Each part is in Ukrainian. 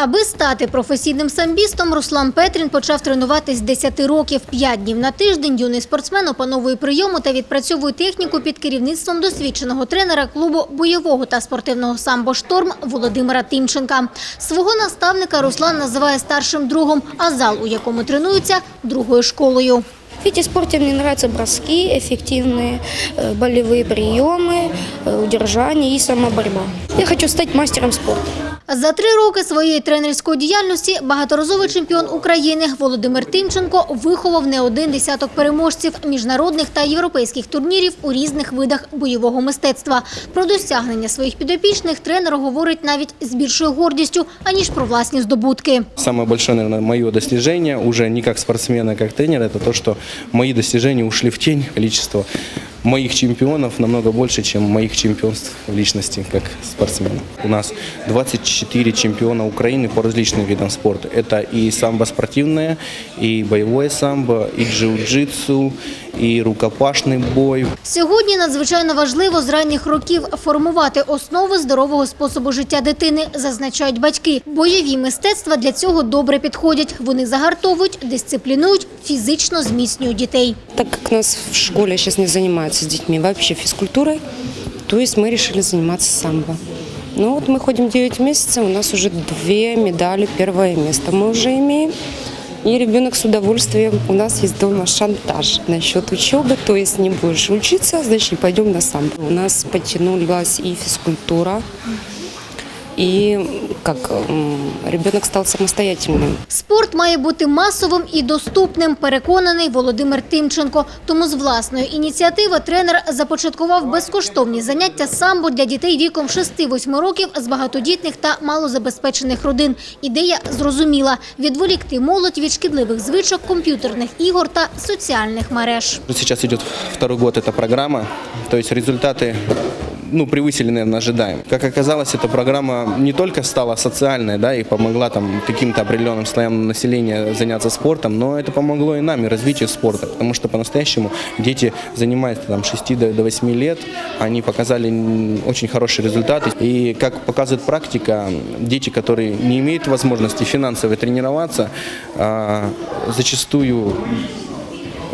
Аби стати професійним самбістом, Руслан Петрін почав тренуватись з 10 років. П'ять днів на тиждень юний спортсмен опановує прийому та відпрацьовує техніку під керівництвом досвідченого тренера клубу бойового та спортивного самбо «Шторм» Володимира Тимченка. Свого наставника Руслан називає старшим другом, а зал, у якому тренується, другою школою. В виде спорта мне нравятся броски, эффективные э, болевые приемы, э, удержание и самоборьба. Я хочу стать мастером спорта. За три роки своєї тренерської діяльності багаторазовий чемпіон України Володимир Тимченко виховав не один десяток переможців міжнародних та європейських турнірів у різних видах бойового мистецтва. Про досягнення своїх підопічних тренер говорить навіть з більшою гордістю, аніж про власні здобутки. Самое большое, наверное, мое достижение, уже не как спортсмена, как тренера, это то, что мои достижения ушли в тень. Количество моих чемпионов намного больше, чем моих чемпионств в личности, как спортсмена. У нас 24 чемпиона Украины по различным видам спорта. Это и самбо спортивное, и боевое самбо, и джиу-джитсу, и рукопашный бой. Сьогодні надзвичайно важливо з ранніх років формувати основи здорового способу життя дитини, зазначають батьки. Бойові мистецтва для цього добре підходять. Вони загартовують, дисциплінують, фізично зміцнюють дітей. Так как нас в школе сейчас не занимаются с детьми вообще физкультурой, то есть мы решили заниматься самбо. Ну вот мы ходим 9 месяцев, у нас уже две медали, первое место мы уже имеем. И ребенок с удовольствием, у нас есть дома шантаж насчет учебы, то есть не будешь учиться, значит не пойдем на самбо. У нас подтянулась и физкультура, и как м, ребенок стал самостоятельным. Спорт має бути масовим і доступним, переконаний Володимир Тимченко. Тому з власної ініціативи тренер започаткував безкоштовні заняття самбо для дітей віком 6-8 років з багатодітних та малозабезпечених родин. Ідея зрозуміла – відволікти молодь від шкідливих звичок, комп'ютерних ігор та соціальних мереж. Сейчас идет второй год эта программа, то есть результаты ну, превысили, наверное, ожидаем. Как оказалось, эта программа не только стала социальной, да, и помогла там каким-то определенным слоям населения заняться спортом, но это помогло и нам, и развитию спорта, потому что по-настоящему дети занимаются там 6 до до 8 лет, они показали очень хорошие результаты. И как показывает практика, дети, которые не имеют возможности финансово тренироваться, а, зачастую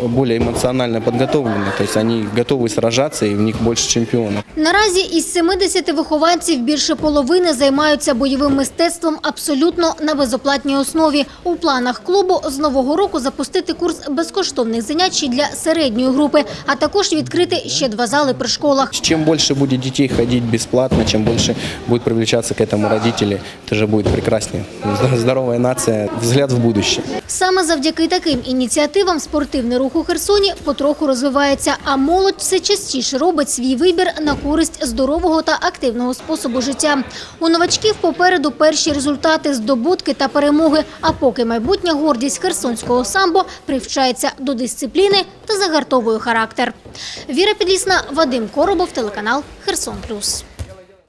более эмоционально подготовлены, то есть они готовы сражаться, и в них больше чемпионов. Наразі із 70 вихованців більше половини займаються бойовим мистецтвом абсолютно на безоплатній основі. У планах клубу з нового року запустити курс безкоштовних занять ще для середньої групи, а також відкрити ще два зали при школах. Чем больше будет детей ходить бесплатно, чем больше будет привлекаться к этому родители, это же будет прекраснее. Здоровая нация, взгляд в будущее. Саме завдяки таким ініціативам спортивний рух Херсоні потроху розвивається, а молодь все частіше робить свій вибір на користь здорового та активного способу життя. У новачків попереду перші результати, здобутки та перемоги. А поки майбутня гордість херсонського самбо привчається до дисципліни та загартовує характер. Віра Підлісна, Вадим Коробов, телеканал Херсон Плюс.